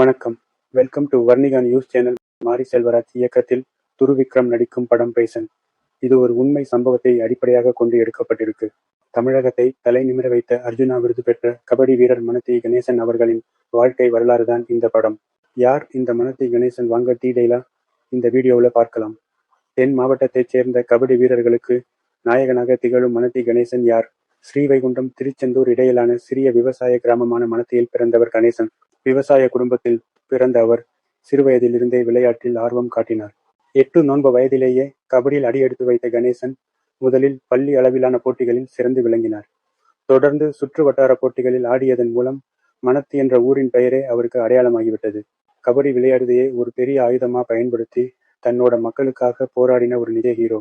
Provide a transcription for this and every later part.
வணக்கம். Welcome to Varnika news channel Mari Selvaraj இயக்கத்தில் துரு விக்ரம் நடிக்கும் படம் பைசன் இது ஒரு உண்மை சம்பவத்தை அடிப்படையாக கொண்டு எடுக்கப்பட்டிருக்கு. தமிழகத்தை தலை நிமிர வைத்த அர்ஜுனா விருது பெற்ற கபடி வீரர் மனத்தி கணேசன் அவர்களின் வாழ்க்கை வரலாறு தான் இந்த படம். யார் இந்த மனத்தி கணேசன் வாங்க டீடைலா இந்த வீடியோவில் பார்க்கலாம். தென் மாவட்டத்தைச் சேர்ந்த கபடி வீரர்களுக்கு நாயகனாக திகழும் மனத்தி கணேசன் யார்? ஸ்ரீவைகுண்டம் திருச்செந்தூர் இடையிலான சிறிய விவசாய கிராமமான மனத்தியில் பிறந்தவர் கணேசன். விவசாய குடும்பத்தில் பிறந்த அவர் சிறுவயதிலிருந்தே விளையாட்டில் ஆர்வம் காட்டினார். எட்டு நோன்பு வயதிலேயே கபடியில் அடியெடுத்து வைத்த கணேசன் முதலில் பள்ளி அளவிலான போட்டிகளில் சிறந்து விளங்கினார். தொடர்ந்து சுற்று வட்டார போட்டிகளில் ஆடியதன் மூலம் மணத்தி என்ற ஊரின் பெயரே அவருக்கு அடையாளமாகிவிட்டது. கபடி விளையாடுதையே ஒரு பெரிய ஆயுதமா பயன்படுத்தி தன்னோட மக்களுக்காக போராடின ஒரு நிஜ ஹீரோ.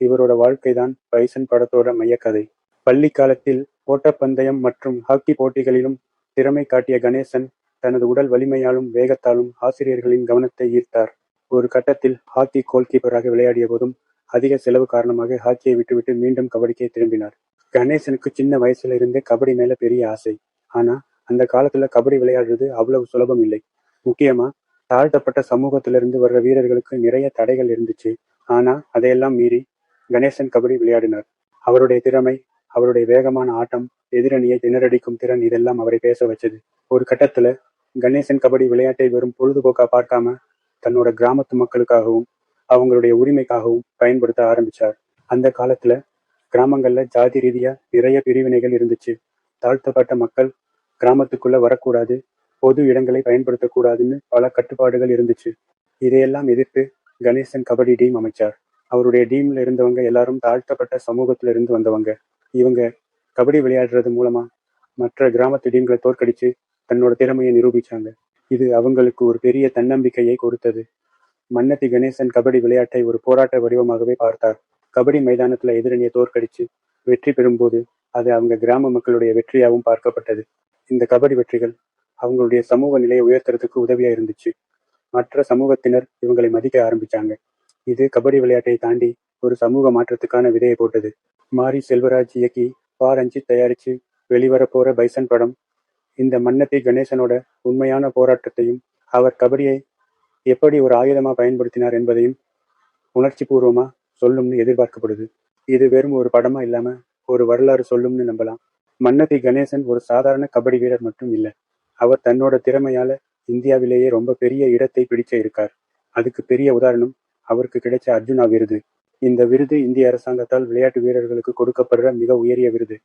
இவரோட வாழ்க்கைதான் பைசன் படத்தோட மையக்கதை. பள்ளி காலத்தில் ஓட்டப்பந்தயம் மற்றும் ஹாக்கி போட்டிகளிலும் திறமை காட்டிய கணேசன் தனது உடல் வலிமையாலும் வேகத்தாலும் ஆசிரியர்களின் கவனத்தை ஈர்த்தார். ஒரு கட்டத்தில் ஹாக்கி கோல்கீப்பராக விளையாடிய போதும் அதிக செலவு காரணமாக ஹாக்கியை விட்டுவிட்டு மீண்டும் கபடிக்கே திரும்பினார். கணேசனுக்கு சின்ன வயசுல இருந்தே கபடி மேல பெரிய ஆசை. ஆனா அந்த காலத்துல கபடி விளையாடுறது அவ்வளவு சுலபம் இல்லை. முக்கியமா தாழ்த்தப்பட்ட சமூகத்திலிருந்து வர்ற வீரர்களுக்கு நிறைய தடைகள் இருந்துச்சு. ஆனா அதையெல்லாம் மீறி கணேசன் கபடி விளையாடினார். அவருடைய திறமை அவருடைய வேகமான ஆட்டம் எதிரணியை திணறடிக்கும் திறன் இதெல்லாம் அவரை பேச வச்சது. ஒரு கட்டத்துல கணேசன் கபடி விளையாட்டை வெறும் பொழுதுபோக்கா பார்க்காம தன்னோட கிராமத்து மக்களுக்காகவும் அவங்களுடைய உரிமைக்காகவும் பயன்படுத்த ஆரம்பிச்சார். அந்த காலத்துல கிராமங்கள்ல ஜாதி ரீதியா நிறைய பிரிவினைகள் இருந்துச்சு. தாழ்த்தப்பட்ட மக்கள் கிராமத்துக்குள்ள வரக்கூடாது பொது இடங்களை பயன்படுத்தக்கூடாதுன்னு பல கட்டுப்பாடுகள் இருந்துச்சு. இதையெல்லாம் எதிர்த்து கணேசன் கபடி டீம் அமைச்சார். அவருடைய டீம்ல இருந்தவங்க எல்லாரும் தாழ்த்தப்பட்ட சமூகத்துல இருந்து வந்தவங்க. இவங்க கபடி விளையாடுறது மூலமா மற்ற கிராமத்து டீம்களை தோற்கடிச்சு தன்னோட திறமையை நிரூபிச்சாங்க. இது அவங்களுக்கு ஒரு பெரிய தன்னம்பிக்கையை கொடுத்தது. மன்னத்தி கணேசன் கபடி விளையாட்டை ஒரு போராட்ட வடிவமாகவே பார்த்தார். கபடி மைதானத்துல எதிரணியை தோற்கடிச்சு வெற்றி பெறும்போது அது அவங்க கிராம மக்களுடைய வெற்றியாகவும் பார்க்கப்பட்டது. இந்த கபடி வெற்றிகள் அவங்களுடைய சமூக நிலையை உயர்த்துறதுக்கு உதவியா இருந்துச்சு. மற்ற சமூகத்தினர் இவங்களை மதிக்க ஆரம்பிச்சாங்க. இது கபடி விளையாட்டை தாண்டி ஒரு சமூக மாற்றத்துக்கான விதையை போட்டது. மாரி செல்வராஜ் இயக்கி பா. ரஞ்சித் தயாரிச்சு வெளிவரப்போற பைசன் படம். இந்த மன்னத்தை கணேசனோட உண்மையான போராட்டத்தையும் அவர் கபடியை எப்படி ஒரு ஆயுதமா பயன்படுத்தினார் என்பதையும் உணர்ச்சி பூர்வமா சொல்லும்னு எதிர்பார்க்கப்படுது. இது வெறும் ஒரு படமா இல்லாம ஒரு வரலாறு சொல்லும்னு நம்பலாம். மன்னதி கணேசன் ஒரு சாதாரண கபடி வீரர் மட்டும் இல்லை அவர் தன்னோட திறமையால இந்தியாவிலேயே ரொம்ப பெரிய இடத்தை பிடிச்ச இருக்கார். அதுக்கு பெரிய உதாரணம் அவருக்கு கிடைச்ச அர்ஜுனா விருது. இந்த விருது இந்திய அரசாங்கத்தால் விளையாட்டு வீரர்களுக்கு கொடுக்கப்படுற மிக உயரிய விருது.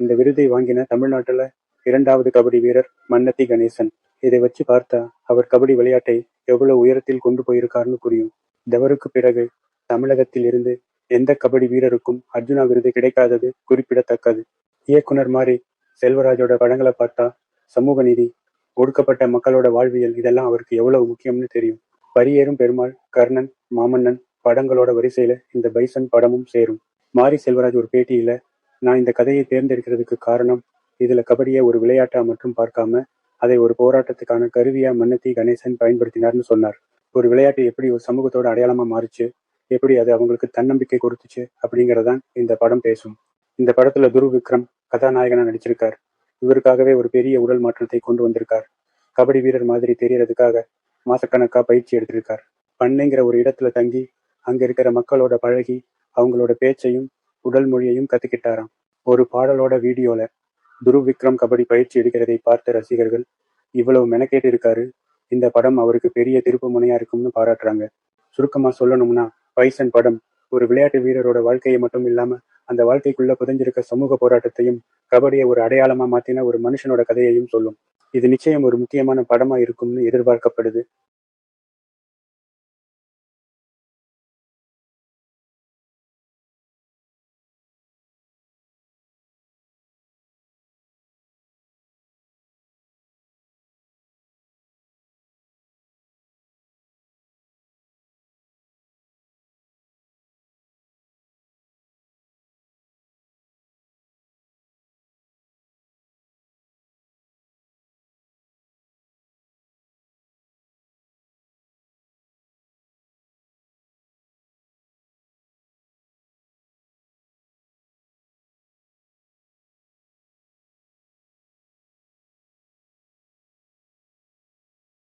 இந்த விருதை வாங்கின தமிழ்நாட்டுல இரண்டாவது கபடி வீரர் மன்னத்தி கணேசன். இதை வச்சு பார்த்தா அவர் கபடி விளையாட்டை எவ்வளவு உயரத்தில் கொண்டு போயிருக்காருன்னு புரியும். தவறுக்கு பிறகு தமிழகத்தில் இருந்து எந்த கபடி வீரருக்கும் அர்ஜுனா விருது கிடைக்காதது குறிப்பிடத்தக்கது. இயக்குனர் மாதிரி செல்வராஜோட படங்களை பார்த்தா சமூக நீதி ஒடுக்கப்பட்ட மக்களோட வாழ்வியல் இதெல்லாம் அவருக்கு எவ்வளவு முக்கியம்னு தெரியும். பரியேறும் பெருமாள் கர்ணன் மாமன்னன் படங்களோட வரிசையில இந்த பைசன் படமும் சேரும். மாரி செல்வராஜ் ஒரு பேட்டியில நான் இந்த கதையை தேர்ந்தெடுக்கிறதுக்கு காரணம் இதுல கபடியை ஒரு விளையாட்டா மட்டும் பார்க்காம அதை ஒரு போராட்டத்துக்கான கருவியா மன்னத்தி கணேசன் பயன்படுத்தினார்னு சொன்னார். ஒரு விளையாட்டு எப்படி ஒரு சமூகத்தோட அடையாளமா மாறுச்சு எப்படி அது அவங்களுக்கு தன்னம்பிக்கை கொடுத்துச்சு அப்படிங்கறதான் இந்த படம் பேசும். இந்த படத்துல துரு விக்ரம் கதாநாயகனா நடிச்சிருக்கார். இவருக்காகவே ஒரு பெரிய உடல் மாற்றத்தை கொண்டு வந்திருக்கார். கபடி வீரர் மாதிரி தெரியறதுக்காக மாசக்கணக்கா பயிற்சி எடுத்திருக்கார். பண்ணைங்கிற ஒரு இடத்துல தங்கி அங்க இருக்கிற மக்களோட பழகி அவங்களோட பேச்சையும் உடல் மொழியையும் கத்துக்கிட்டாராம். ஒரு பாடலோட வீடியோல துரு விக்ரம் கபடி பயிற்சி எடுக்கிறதை பார்த்த ரசிகர்கள் இவ்வளவு மெனக்கேட்டு இருக்காரு. இந்த படம் அவருக்கு பெரிய திருப்பு முனையா இருக்கும்னு பாராட்டுறாங்க. சுருக்கமா சொல்லணும்னா பைசன் படம் ஒரு விளையாட்டு வீரரோட வாழ்க்கையை மட்டும் இல்லாம அந்த வாழ்க்கைக்குள்ள புதைஞ்சிருக்க சமூக போராட்டத்தையும் கபடியை ஒரு அடையாளமா மாத்தின ஒரு மனுஷனோட கதையையும் சொல்லும். இது நிச்சயம் ஒரு முக்கியமான படமா இருக்கும்னு எதிர்பார்க்கப்படுது.